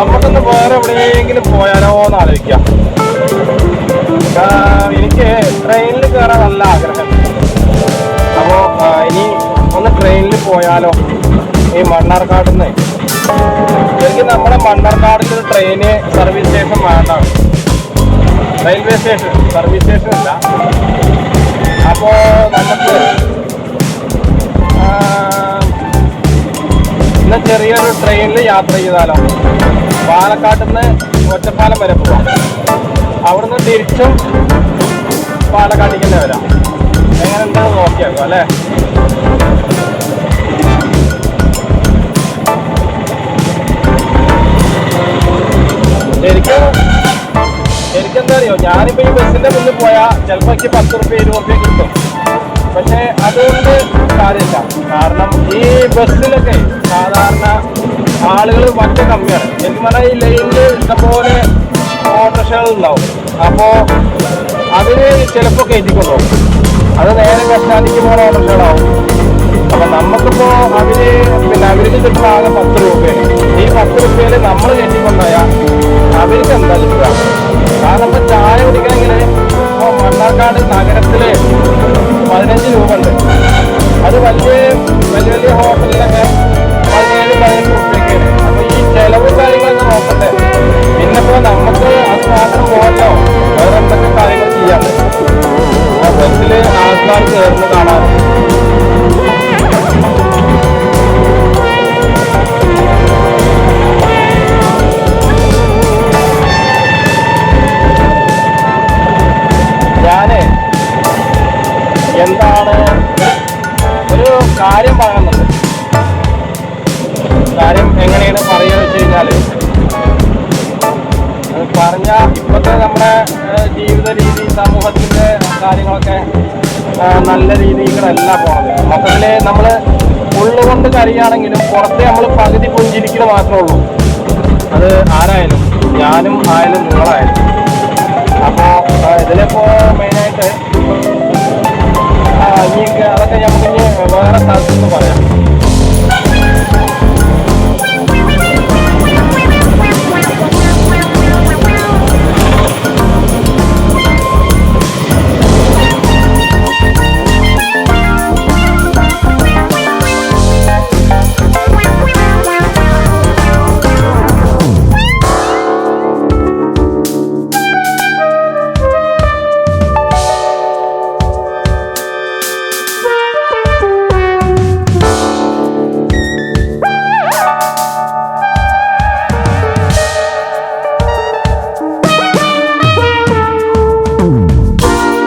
എന്ന് ആലോചിക്കാം. എനിക്ക് ട്രെയിനിൽ കയറാൻ നല്ല ആഗ്രഹം. അപ്പോൾ ഇനി ഒന്ന് ട്രെയിനിൽ പോയാലോ? ഈ മണ്ണാർക്കാട് നിന്ന് എനിക്ക് നമ്മുടെ മണ്ണാർക്കാടിൽ ഒരു ട്രെയിന് സർവീസ് സ്റ്റേഷൻ വേണ്ട റെയിൽവേ സ്റ്റേഷൻ സർവീസ് സ്റ്റേഷൻ ഇല്ല അപ്പോൾ നമുക്ക് ഇന്ന് ചെറിയൊരു ട്രെയിനിൽ യാത്ര ചെയ്താലോ? പാലക്കാട്ടിൽ നിന്ന് ഒറ്റപ്പാലം വരെ പോവാം. അവിടുന്ന് തിരിച്ചും പാലക്കാട്ടേക്ക് തന്നെ വരാം. എങ്ങനെ എന്താ നോക്കിയാക്കും അല്ലേ? ശരിക്കും ശരിക്കും അറിയോ? ഞാനിപ്പോ ഈ ബസ്സിന്റെ മുന്നിൽ പോയാൽ ചിലപ്പോ എനിക്ക് പത്ത് റുപ്യ ഇരുപത് റുപ്യ കിട്ടും. പക്ഷെ അതുകൊണ്ട് കാര്യമില്ല. കാരണം ഈ ബസ്സിലൊക്കെ ആളുകൾ മറ്റു കമ്മിയാണ്. ശരിക്കും പറഞ്ഞാൽ ഈ ലൈനിൽ ഇഷ്ടംപോലെ ഓട്ടോറിക്ഷകൾ ഉണ്ടാവും. അപ്പോൾ അതിന് ചിലപ്പോൾ കയറ്റിക്കൊണ്ടു അത് നേരെ കഷ്ടാനിക്ക് പോകുന്ന ഓട്ടോറിക്ഷകളാവും. അപ്പൊ നമുക്കിപ്പോ അതിന് പിന്നെ അവർക്ക് കിട്ടുന്ന ആകെ പത്ത് രൂപയാണ് ഈ പത്ത് രൂപയിൽ നമ്മൾ കയറ്റിക്കൊണ്ടുപോയാൽ ആൾക്കാർ കയറുന്നു കാണാറുണ്ട്. ഞാൻ എന്താണ് ഒരു കാര്യം പറയുന്നത് കാര്യം എങ്ങനെയാണ് പറയുക വെച്ച് കഴിഞ്ഞാൽ പറഞ്ഞ ഇപ്പോഴത്തെ നമ്മുടെ ജീവിത രീതി സമൂഹത്തിന്റെ കാര്യങ്ങളൊക്കെ നല്ല കൂടെയല്ല പോണത്. മൊത്തത്തിൽ നമ്മൾ ഉള്ളുകൊണ്ട് കരയാണെങ്കിലും പുറത്ത് നമ്മൾ പകുതി പുഞ്ചിരിക്കൽ മാത്രമേ ഉള്ളൂ. അത് ആരായാലും ഞാനും ആയാലും നിങ്ങളായാലും. അപ്പോൾ ഇതിലിപ്പോ മെയിനായിട്ട്